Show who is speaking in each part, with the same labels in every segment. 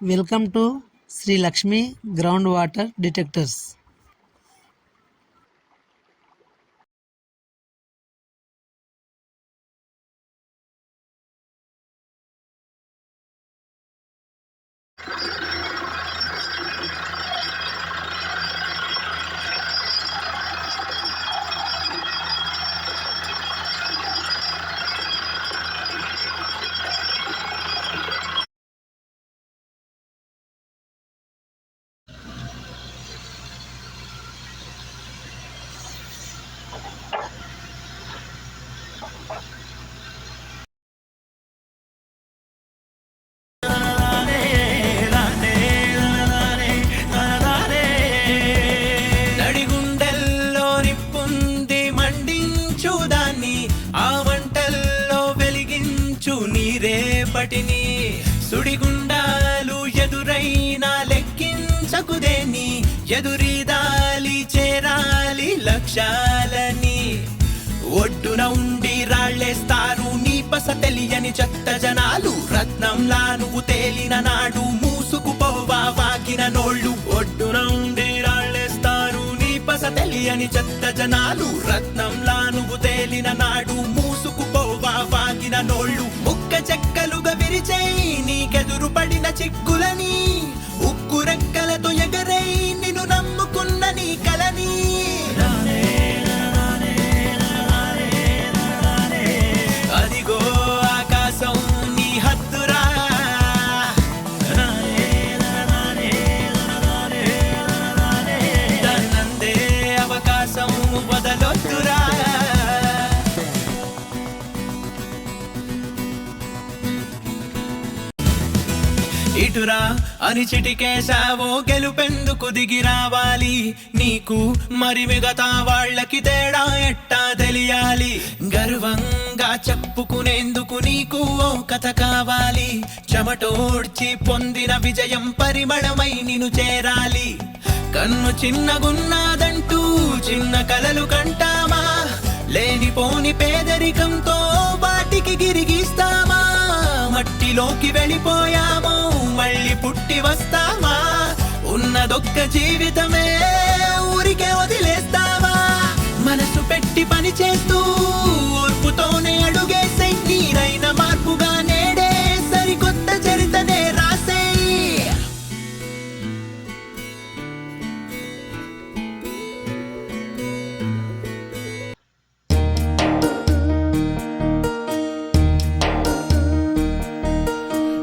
Speaker 1: Welcome to Shri Lakshmi ground water detectors.
Speaker 2: నడిగుండెల్లో నిప్పుంది సుడిగుండాలు ఎదురైనా లెక్కించకుదేని ఎదురీదాలి చేరాలి లక్ష్యాలని ఒడ్డున ఉండి రాళ్ళేస్తారు. నీ బస తెలియని చెత్త జనాలు. రత్నంలా నువ్వు తేలిన నాడు మూసుకుపోవా వాకిన నోళ్ళు. ఒడ్డున ఉండి రాళ్ళేస్తారు. నీ బస తెలియని చెత్త జనాలు. రత్నంలా నువ్వు తేలిన నాడు మూసుకుపోవా వాకిన నోళ్ళు. ముక్క చెక్కలుగా విరిచేయి. నీకెదురు పడిన చిక్కులని ఉక్కు రెక్కలతో ఎగరై నిన్ను నమ్ముకున్న నీ కలని ఇటురా అని చిటికేశావో గెలుపెందుకు దిగి రావాలి. నీకు మరి మిగతా వాళ్ళకి తేడా ఎట్టా తెలియాలి. గర్వంగా చెప్పుకునేందుకు నీకు ఓ కథ కావాలి. చెమటోడ్చి పొందిన విజయం పరిమళమై నిన్ను చేరాలి. కన్ను చిన్నగున్నాదంటూ చిన్న కలలు కంటామా? లేనిపోని పేదరికంతో వాటికి గిరిగిస్తామా? మట్టిలోకి వెళ్ళిపోయామో. మళ్ళీ పుట్టి వస్తామా? ఉన్నదొక్క జీవి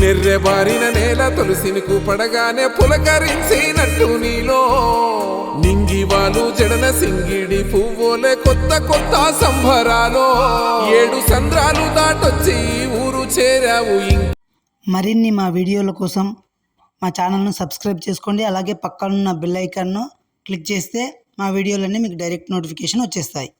Speaker 3: నెర్రెబారిన నేల తులసినికు పడగానే పులకరించినట్టు నీలో. నింగివాలు జడన సింగిడి పువ్వులే కొత్త కొత్త సంభరాలో ఏడు సంద్రాలు దాటొచ్చి ఊరు చేరావు
Speaker 1: మరిన్ని మా వీడియోల కోసం మా ఛానల్ను సబ్స్క్రైబ్ చేసుకోండి. అలాగే పక్కనున్న బెల్ ఐకాన్ను క్లిక్ చేస్తే మా వీడియోలన్నీ మీకు డైరెక్ట్ నోటిఫికేషన్ వచ్చేస్తాయి.